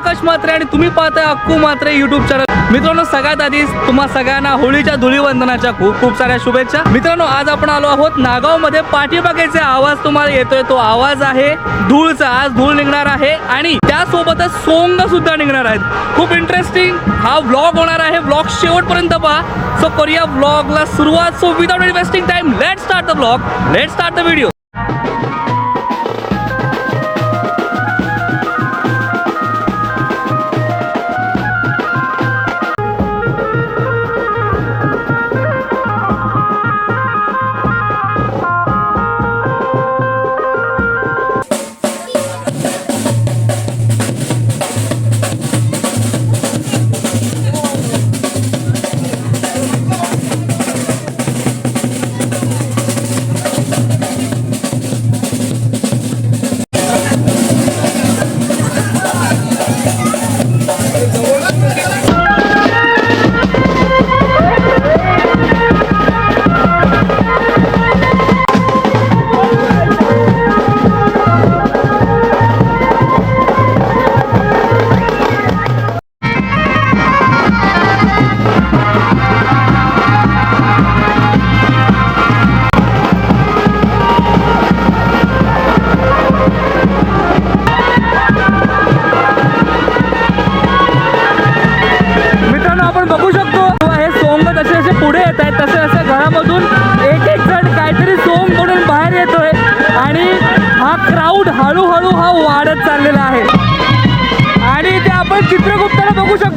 आकाश मात्रे आणि तुम्ही पाहताय अक्कू मात्रे युट्यूब चॅनल मित्रांनो सगळ्यात आधी तुम्हा सगळ्यांना होळीच्या धुळीवंदनाच्या खूप खूप साऱ्या शुभेच्छा. मित्रांनो आज आपण आलो आहोत नागावमध्ये पाठीमागेचे आवाज तुम्हाला येतोय तो आवाज आहे धूळचा. आज धूळ निघणार आहे आणि त्यासोबतच सोंग सुद्धा निघणार आहेत. खूप इंटरेस्टिंग हा व्लॉग होणार आहे. व्लॉग शेवटपर्यंत पहा. सो करूया व्लॉगला सुरुवात. So without investing time let start the vlog let start the video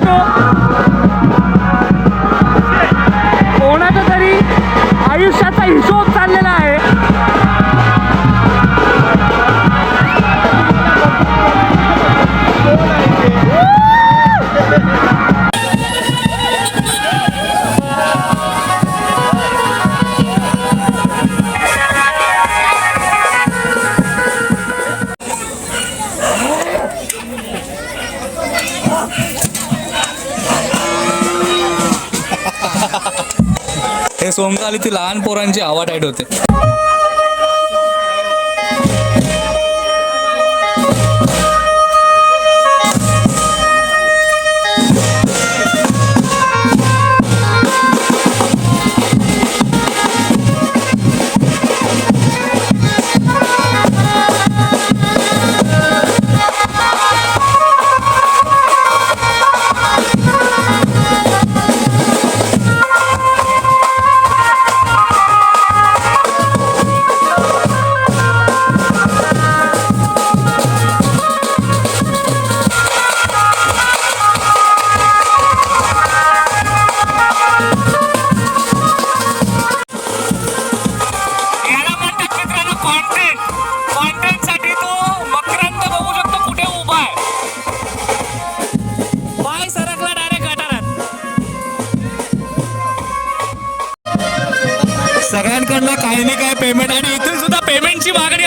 चित्रगुप्ताला बघू हे आली ती लहान पोरांची हवा टाईट होते. सगळ्यांकडनं काय पेमेंट आणि इथून सुद्धा पेमेंटची मागणी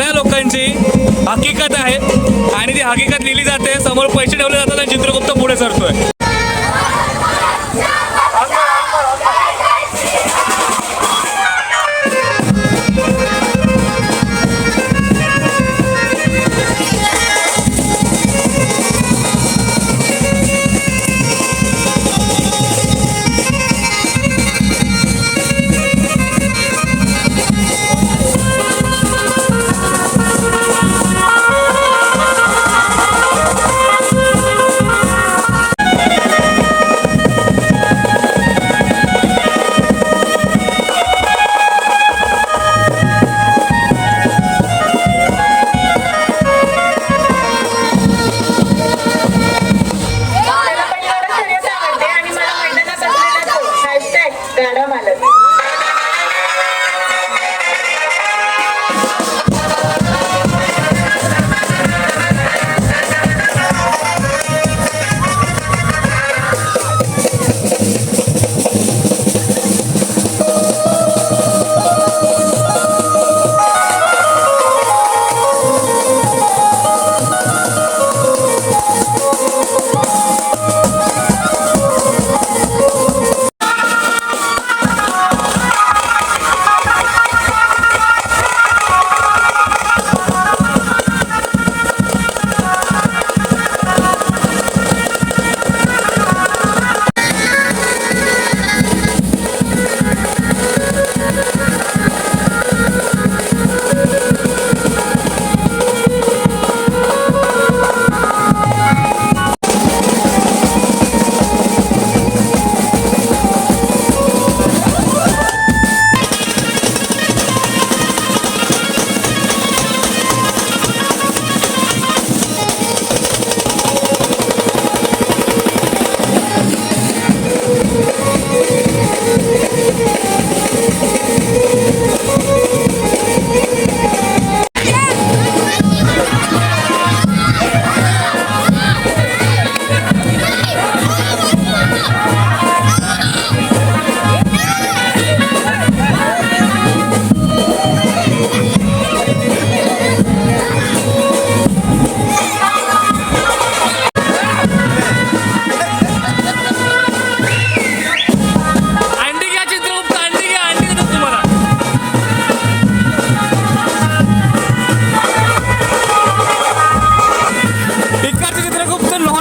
सगळ्या लोकांची हकीकत आहे आणि ती हकीकत लिहिली जाते. समोर पैसे ठेवले जातात आणि चित्रगुप्त पुढे सरतोय.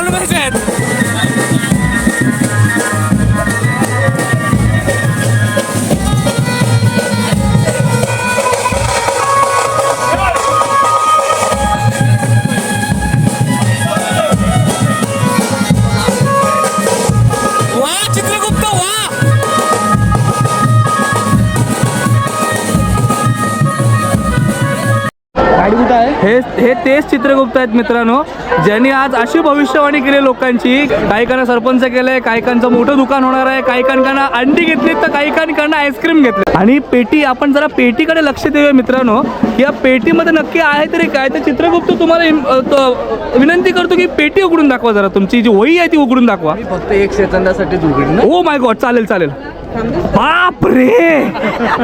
चित्रगुप्त हे हे तेच चित्रगुप्त आहेत मित्रांनो ज्यांनी आज अशी भविष्यवाणी केली लोकांची. काहीकांना सरपंच केलंय काहीकांचं मोठं दुकान होणार आहे काहीकांना अंडी घेतली तर काहीकांना आईस्क्रीम घेतले आणि पेटी आपण जरा पेटीकडे लक्ष देऊया मित्रांनो या पेटीमध्ये नक्की आहे तरी काय? तर चित्रगुप्त तुम्हाला विनंती करतो की पेटी उघडून दाखवा जरा तुमची जी वही आहे ती उघडून दाखवा. फक्त एक सेकंदासाठी उघडीन ओ माय गॉड चालेल चालेल. बाप रे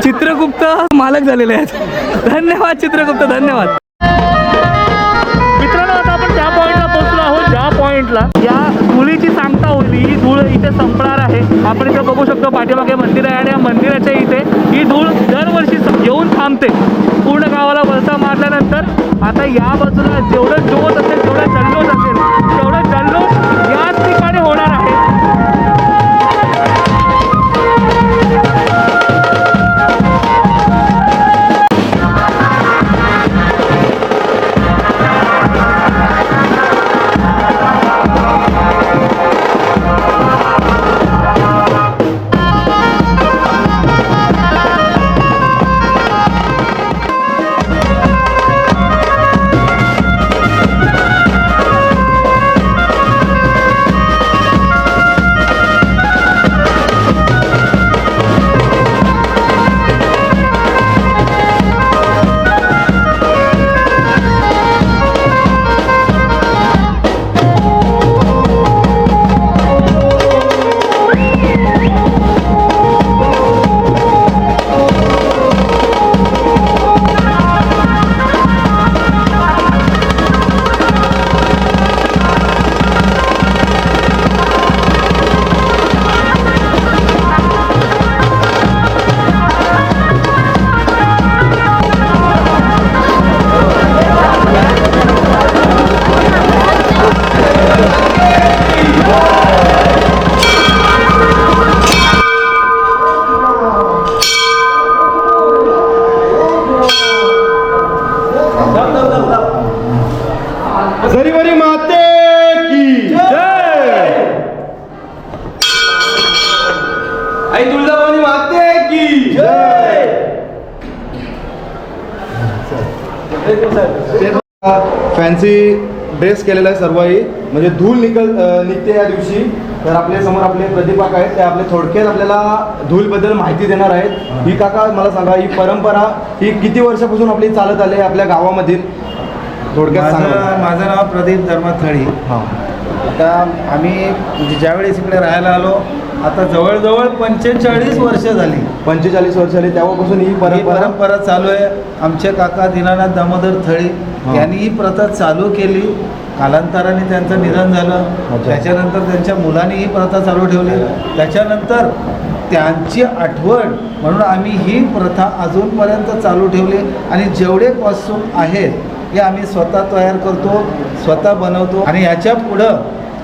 चित्रगुप्त मालक झालेले आहेत. धन्यवाद चित्रगुप्त धन्यवाद. पॉइंटला या धुळीची सांगता होईल ही धूळ इथे संपणार आहे. आपण इथे बघू शकतो पाठीमागे मंदिर आहे आणि या मंदिराच्या इथे ही धूळ दरवर्षी येऊन थांबते. पूर्ण गावाला वळसा मारल्यानंतर आता या बाजूला जेवढं जोत असेल ड्रेस केलेला आहे सर्वही म्हणजे धूल निकल निघते या दिवशी. तर आपल्यासमोर आपले प्रदीप काका आहेत. ते आपले थोडक्यात आपल्याला धूलबद्दल माहिती देणार आहेत. ही काका मला सांगा ही परंपरा ही किती वर्षापासून आपली चालत आली आहे आपल्या गावामधील? थोडक्यात माझं नाव प्रदीप धर्माथळी. हां. आता आम्ही म्हणजे ज्यावेळेस इकडे राहायला आलो आता जवळजवळ पंचेचाळीस वर्ष झाली. पंचेचाळीस वर्ष आली तेव्हापासून ही ही परंपरा परंपरा चालू आहे. आमचे काका दीनानाथ दामोदर थळी. हा. यांनी ही प्रथा चालू केली. कालांतराने त्यांचं निधन झालं. त्याच्यानंतर त्यांच्या मुलांनी ही प्रथा चालू ठेवली. त्याच्यानंतर त्यांची आठवण म्हणून आम्ही ही प्रथा अजूनपर्यंत चालू ठेवली. आणि जेवढे कॉस्ट्यूम आहेत हे आम्ही स्वतः तयार करतो स्वतः बनवतो. आणि ह्याच्या पुढं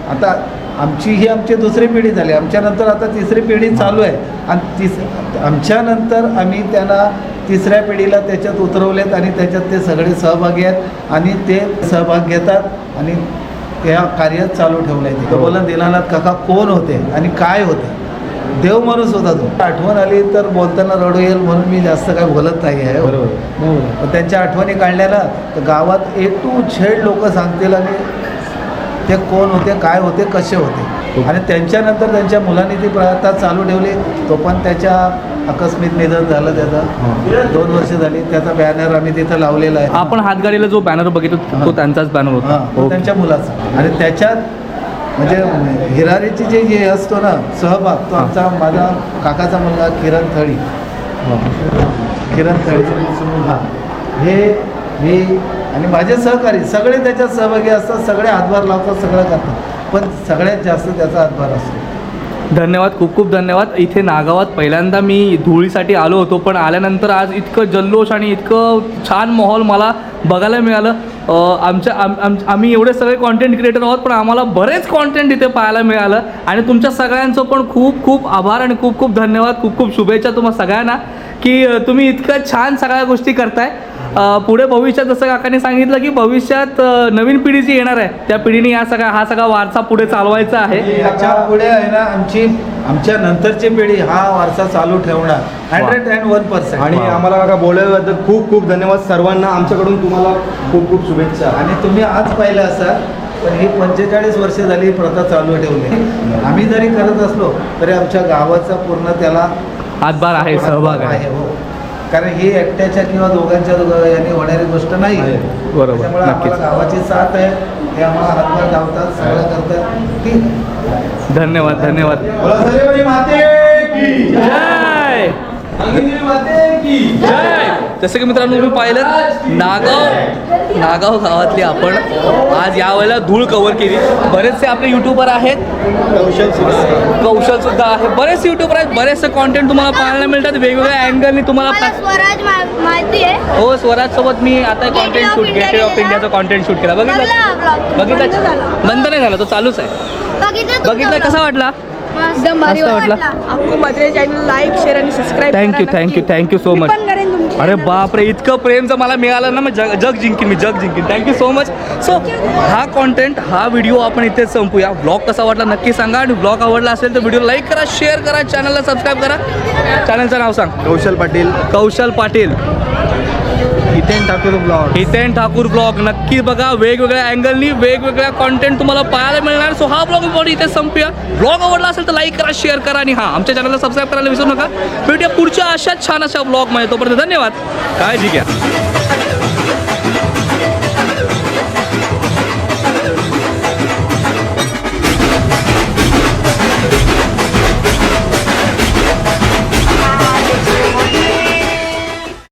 आता आमची ही आमची दुसरी पिढी झाली. आमच्यानंतर आता तिसरी पिढी चालू आहे. आणि तिस आमच्यानंतर आम्ही त्यांना तिसऱ्या पिढीला त्याच्यात उतरवलेत आणि त्याच्यात ते सगळे सहभागी आहेत आणि ते सहभाग घेतात आणि त्या कार्यात चालू ठेवलं आहे तो बोला दिनानाथ काका कोण होते आणि काय होते? देव माणूस होता तो. आठवण आली तर बोलताना रडू येईल म्हणून मी जास्त काय बोलत नाही आहे बरोबर. पण त्यांच्या आठवणी काढल्या ना तर गावात ए टू झेड लोक सांगतील आणि ते कोण होते काय होते कसे होते. आणि त्यांच्यानंतर त्यांच्या मुलांनी ती प्रथा चालू ठेवली तो पण त्याच्या आकस्मिक निधन झालं त्याचं. दोन वर्ष झाली त्याचा बॅनर आम्ही तिथं लावलेला आहे. आपण हातगाडीला जो बॅनर बघितलो तो त्यांचाच बॅनर हां, होता त्यांच्या मुलाचा. आणि त्याच्यात म्हणजे हिरारीची जे जे असतो ना सहभाग तो आमचा माझा काकाचा मुलगा किरण थळी. किरण थळी. हां. हे मी आणि माझे सहकारी सगळे त्याच्यात सहभागी असतात सगळे हातभार लावतात सगळं करतात. पण सगळ्यात जास्त त्याचा हातभार असतो. धन्यवाद खूप खूप धन्यवाद. इथे नागावात पहिल्यांदा मी धुळीसाठी आलो होतो पण आल्यानंतर आज इतकं जल्लोष आणि इतकं छान माहोल मला बघायला मिळालं. आमच्या आम, आम, आम्ही एवढे सगळे कॉन्टेंट क्रिएटर आहोत पण आम्हाला बरेच कॉन्टेंट इथे पाहायला मिळालं. आणि तुमच्या सगळ्यांचं पण खूप खूप आभार आणि खूप खूप धन्यवाद. खूप खूप शुभेच्छा तुम्हा सगळ्यांना की तुम्ही इतकं छान सगळ्या गोष्टी करताय. पुढे भविष्यात जसं काकांनी सांगितलं की भविष्यात नवीन पिढी जी येणार आहे त्या पिढीने या सगळ्या हा सगळा वारसा पुढे चालवायचा आहे. याच्यापुढे आहे ना आमची आमच्या नंतरची पिढी हा वारसा चालू ठेवणार. हंड्रेड अँड वन पर्सेंट आणि आम्हाला काका बोलल्याबद्दल खूप खूप धन्यवाद. सर्वांना आमच्याकडून तुम्हाला खूप खूप शुभेच्छा. आणि तुम्ही आज पाहिलं असाल पण ही पंचेचाळीस वर्ष झाली ही प्रथा चालू ठेवली. आम्ही जरी करत असलो तरी आमच्या गावाचा पूर्ण त्याला हातभार आहे सहभाग आहे हो. कारण ही एकट्याच्या किंवा दोघांच्या दोघं यांनी होणारी गोष्ट नाही. आहे. बरोबर, त्यामुळे आम्हाला. गावाची साथ आहे. हे आम्हाला हातभार लावतात सगळं करतात. ठीक आहे. धन्यवाद धन्यवाद. जसं की मित्रांनो तुम्ही पाहिलं नागाव नागाव गावातली आपण. आज यावेळेला धूळ कव्हर केली. बरेचसे आपले युट्यूबर आहेत. कौशल सुद्धा आहे. बरेचसे युट्यूबर आहेत. बरेचसे कॉन्टेंट तुम्हाला पाहायला मिळतात. वेगवेगळ्या अँगलनी तुम्हाला स्वराज माहिती आहे. हो स्वराज सोबत मी आता कॉन्टेंट शूट गेटवे ऑफ. इंडियाचा कॉन्टेंट शूट केला. बघितलं? बघितलं. बंद नाही झाला. तो चालूच आहे. बघितलं बघितलं? कसा वाटला? एकदम भारी मस्त वाटला. आपको माझे चॅनल लाईक शेअर आणि subscribe thank you thank you thank you so much अरे बापरे इतकं प्रेम जर मला मिळालं ना मग जग जग जिंकीन मी जग जिंकीन. Thank you so much so हा कॉन्टेंट हा व्हिडिओ आपण इथेच संपूया. ब्लॉग कसा वाटला नक्की सांगा. आणि ब्लॉग आवडला असेल तर व्हिडिओ लाईक करा शेअर करा चॅनलला सबस्क्राईब करा. चॅनलचं नाव सांग. कौशल पाटील. कौशल पाटील. हितेन ठाकूर ब्लॉग. हितेन ठाकूर ब्लॉग. नक्की बघा वेगवेगळ्या अँगलनी वेगवेगळ्या कॉन्टेंट तुम्हाला पाहायला मिळणार. सो हा ब्लॉग बॉडी इथे संपूया. ब्लॉग आवडला असेल तर लाईक करा शेअर करा आणि हा आमच्या चॅनलला सबस्क्राईब करायला विसरू नका. भेटूया पुढच्या अशाच छान अशा ब्लॉगमध्ये तोपर्यंत धन्यवाद. काळजी घ्या.